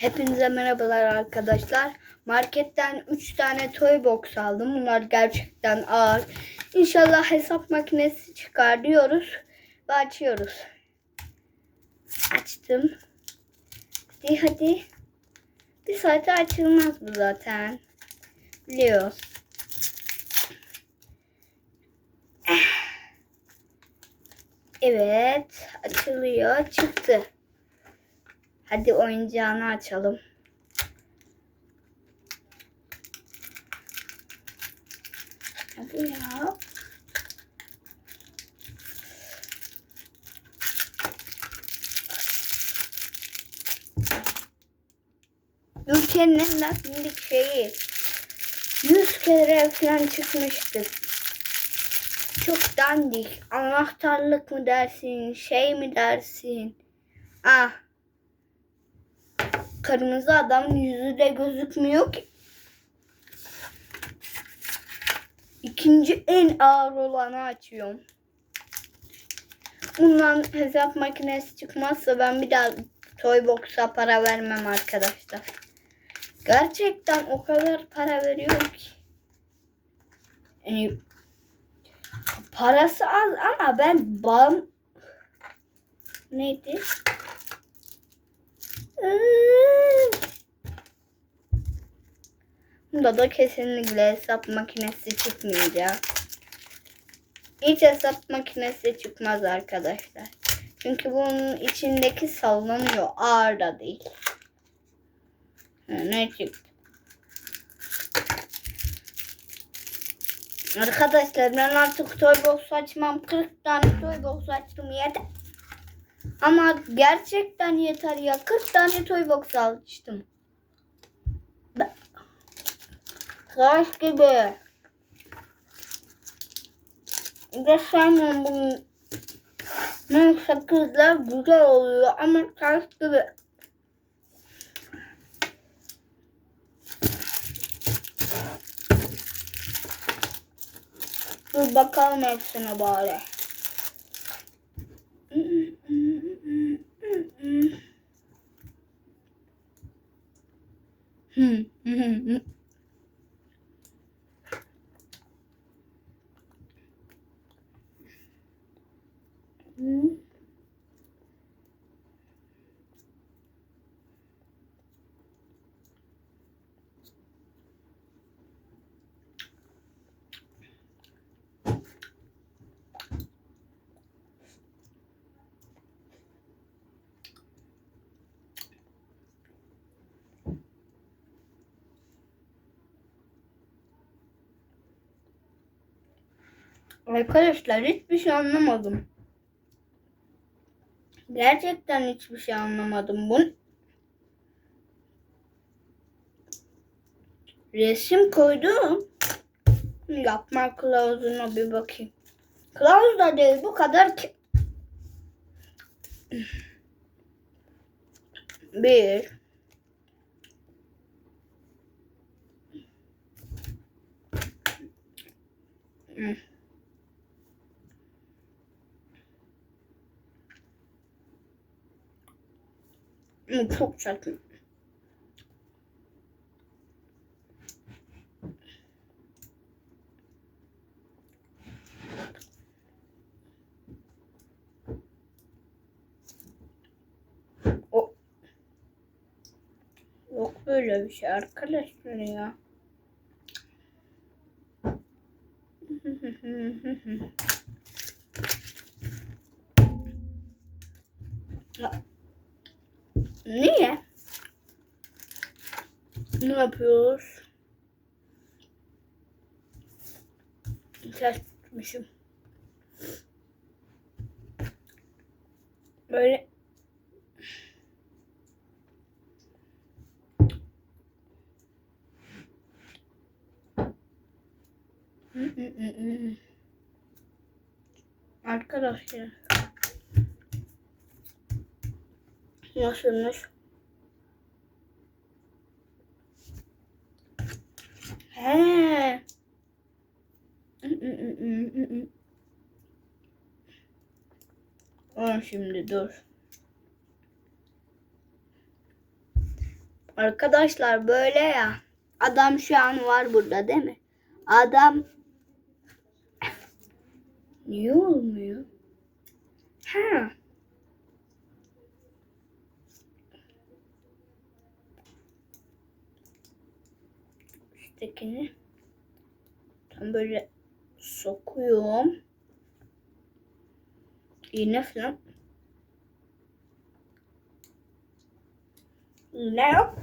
Hepinize merhabalar arkadaşlar. Marketten 3 tane toy box aldım. Bunlar gerçekten ağır. İnşallah hesap makinesi çıkar diyoruz ve açıyoruz. Açtım. Hadi hadi. Bir saate açılmaz bu zaten. Biliyoruz. Eh. Evet, açılıyor. Çıktı. Hadi oyuncağını açalım. Hadi ya. Ülkenin en dandik şeyi. Yüz kere falan çıkmıştı. Çok dandik. Anahtarlık mı dersin, şey mi dersin? Ah. Kırmızı adamın yüzü de gözükmüyor ki. İkinci en ağır olanı açıyorum. Bundan hesap makinesi çıkmazsa ben bir daha Toy Box'a para vermem arkadaşlar. Gerçekten o kadar para veriyorum ki. Yani parası az ama ben bal neydi? Bunda da kesinlikle hesap makinesi çıkmayacak. Hiç hesap makinesi çıkmaz arkadaşlar. Çünkü bunun içindeki sallanıyor. Ağır da değil. Ne çıktı? Arkadaşlar ben artık toy box açmam. 40 tane toy box açtım yeter. Ama gerçekten yeter ya. 40 tane toy box açtım. Taş gibi. Sevmiyorum bunu. Ben sakızlar güzel oluyor ama taş gibi. Dur bakalım hepsine bari. Mm-hmm. Arkadaşlar hiçbir şey anlamadım. Gerçekten hiçbir şey anlamadım. Bu resim koydum. Yapma kılavuzuna bir bakayım. Kılavuz da değil bu kadar ki. Bir. Hmm. Çok saçma. O Yok böyle bir şey arkadaşlar ya. Niye? Ne yapıyoruz? Ters tutmuşum. Böyle Arkadaşlar Nasılmış? He. Aa, şimdi dur. Arkadaşlar böyle ya. Adam şu an var burada değil mi? Adam Niye olmuyor? Ha. Üsttekini tam böyle sokuyorum. İğne falan. İğne yok.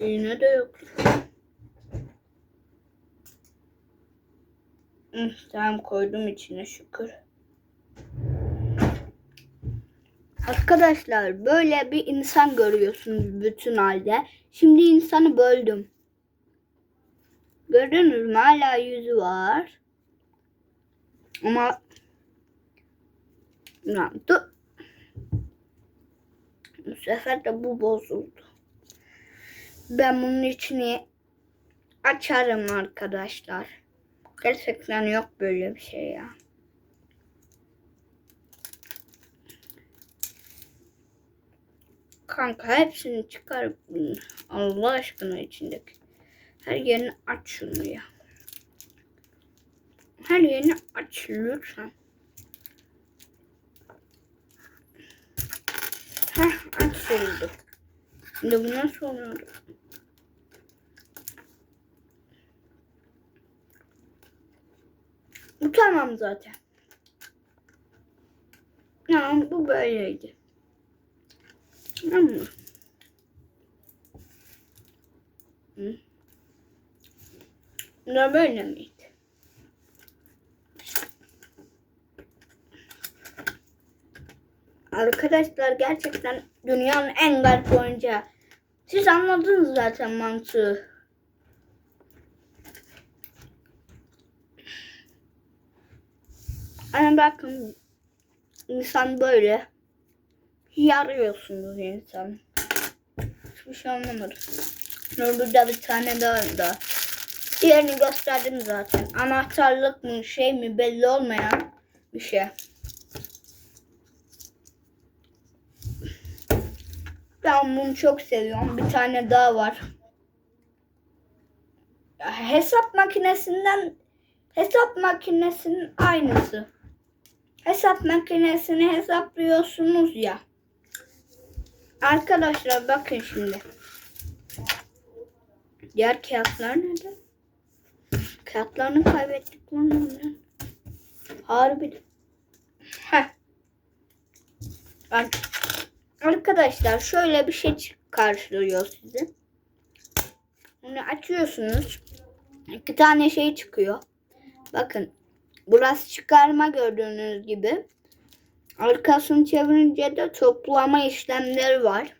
İğne de yok. Hı, Tamam koydum içine şükür. Arkadaşlar böyle bir insan görüyorsunuz bütün halde. Şimdi insanı böldüm. Gördünüz mü? Hala yüzü var. Ama Ya, dur. Bu sefer de bu bozuldu. Ben bunun içini açarım arkadaşlar. Gerçekten yok böyle bir şey ya. Kanka hepsini çıkar Allah aşkına içindeki. Her yerini aç şunu ya. Her yerini aç lütfen. Heh açıldı. Şimdi bu nasıl oluyor? Bu tamam zaten. Ya bu böyleydi. Tamam mı? Hı. Da böyle miydi? Arkadaşlar gerçekten dünyanın en garip oyuncağı. Siz anladınız zaten mantığı. Hani bakın insan böyle yarıyorsunuz insan. Hiçbir şey anlamadım. Burada bir tane daha var. Diğerini gösterdim zaten. Anahtarlık mı şey mi belli olmayan bir şey. Ben bunu çok seviyorum. Bir tane daha var. Hesap makinesinden hesap makinesinin aynısı. Hesap makinesini hesaplıyorsunuz ya. Arkadaşlar bakın şimdi. Diğer kağıtlar nerede? Kağıtlarını kaybettik lan. Harbi. Heh. Arkadaşlar şöyle bir şey karşılıyor sizi. Bunu açıyorsunuz. İki tane şey çıkıyor. Bakın. Burası çıkarma gördüğünüz gibi. Arkasını çevirince de toplama işlemleri var.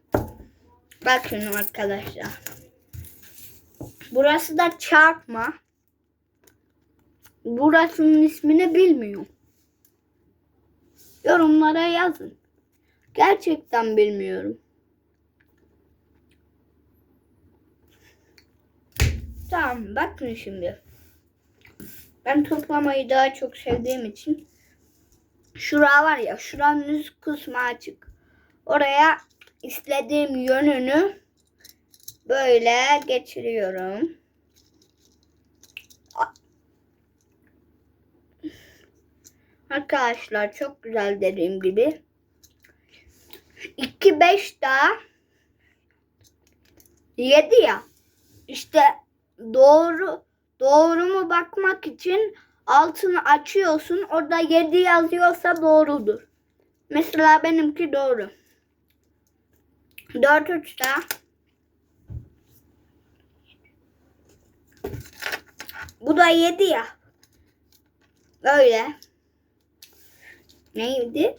Bakın arkadaşlar. Burası da çarpma. Burasının ismini bilmiyorum. Yorumlara yazın. Gerçekten bilmiyorum. Tamam bakın şimdi. Ben toplamayı daha çok sevdiğim için şura var ya şuranın üst kısmı açık. Oraya istediğim yönünü böyle geçiriyorum. Arkadaşlar çok güzel dediğim gibi. 2 5 daha 7 ya. İşte doğru doğru mu bakmak için altını açıyorsun. Orada 7 yazıyorsa doğrudur. Mesela benimki doğru. 4 3 daha. Bu da 7 ya. Böyle. Neydi?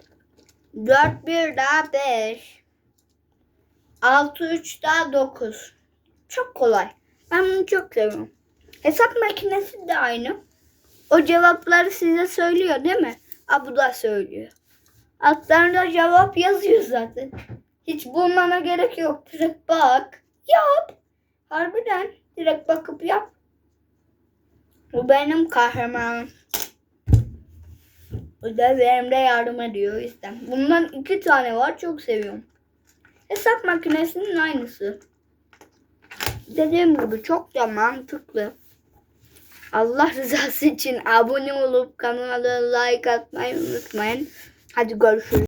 4 1 daha 5. 6 3 daha 9. Çok kolay. Ben bunu çok seviyorum. Hesap makinesi de aynı. O cevapları size söylüyor değil mi? Aa, bu da söylüyor. Altlarında cevap yazıyor zaten. Hiç bulmana gerek yok. Direkt bak. Yap. Harbiden. Direkt bakıp yap. Bu benim kahramanım. Ödevlerimde yardım ediyor o yüzden. Bundan iki tane var çok seviyorum. Hesap makinesinin aynısı. Dediğim gibi çok da mantıklı. Allah rızası için abone olup kanala like atmayı unutmayın. Hadi görüşürüz.